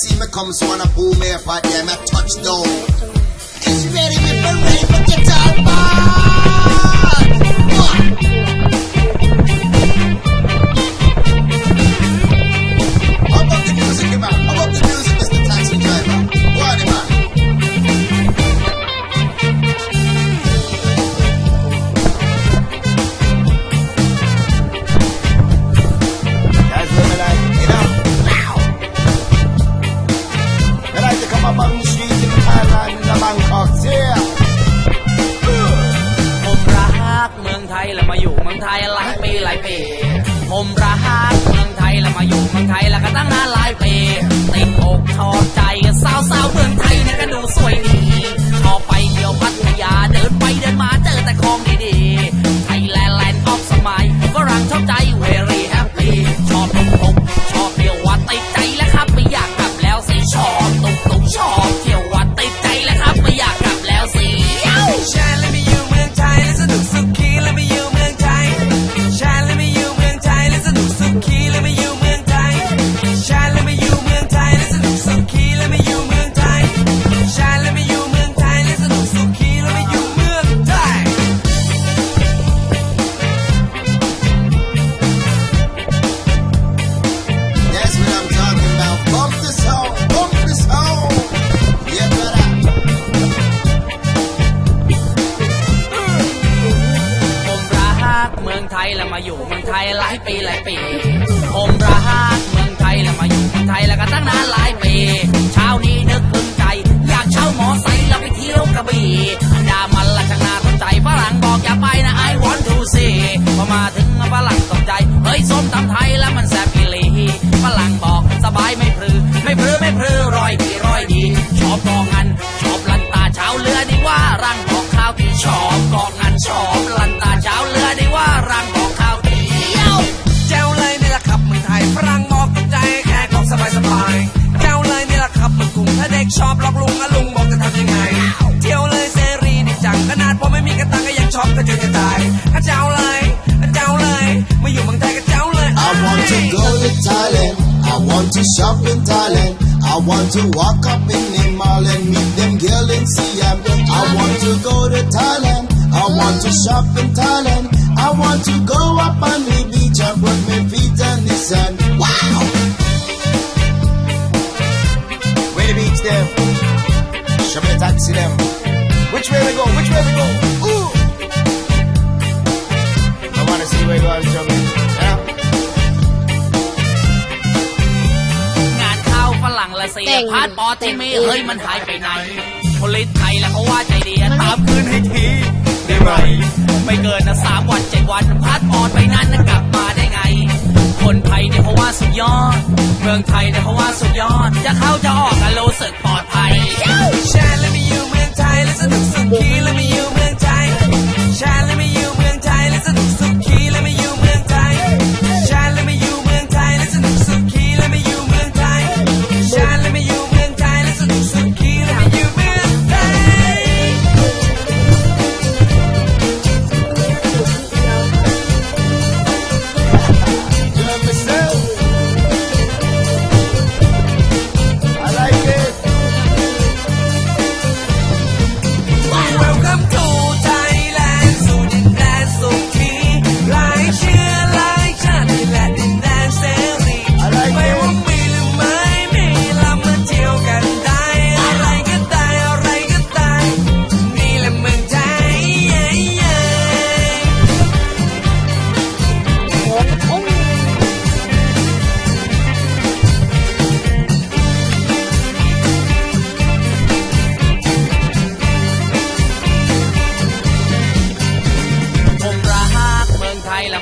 see me come, so wanna boom me if I damn touch though. It's ready, me ready for but หลายปีหลายปี ผมรักเมืองไทยแล้วมาอยู่เมืองไทยแล้วก็ตั้งนานหลายปีติดอกชอบใจสาวสาวเมืองไทยเนี่ยก็ดูสวยดี อยู่เมืองไทยหลายปีหลายปี ผมรักเมืองไทยแล้วมาอยู่เมืองไทยแล้วก็ตั้งนานหลายปี เช้านี้นึกพึงใจ อยากเช่าหมอไซค์แล้วไปเที่ยวกระบี่ดามันละช่างน้าสนใจฝรั่งบอกอย่าไปนะไอวอนดูซีพอมาถึงฝรั่งตกใจ เฮ้ยส้มตำไทยแล้วมันแซ่บอีหลีฝรั่งบอกสบายไม่พลื ไม่มีกระตังก็ยังชอบกระจุยกระจายก็เจ้าเลยเจ้าเลยมาอยู่เมืองไทยก็เจ้าเลย I want to go to Thailand. I want to shop in Thailand. I want to walk up in the mall and meet them girl in Siam. I want to go to Thailand. I want to shop in Thailand. I want to go up on the beach and put my feet on the sand. Wow! Where the beach them? Show me the taxi them. Which way we go? Which way we go? Ooh! I wanna see where you are, show me. Yeah? งานเข้าฝรั่งละเสียพาสปอร์ตที่มีเฮ้ยมันหายไปไหนพลิตไทยแล้วเขาว่าใจดีตามคืนให้ทีได้ไหมไม่เกินนะสามวันเจ็ดวันพาสปอร์ตไปนั้นนะกลับมาได้ไง คนไทยเนี่ยเขาว่าสุดยอด เมืองไทยเนี่ยเขาว่าสุดยอด จะเข้าจะออกกันรู้สึก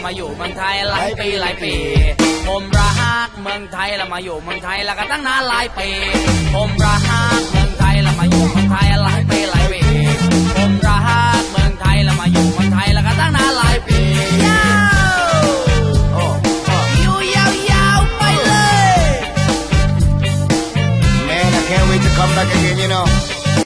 มาอยู่เมืองไทยหลายปีหลายปี ผมรักเมืองไทยแล้วมาอยู่เมืองไทยแล้วก็ตั้งนานหลายปี ผมรักเมืองไทยแล้วมาอยู่เมืองไทยหลายปีหลายปี ผมรักเมืองไทยแล้วมาอยู่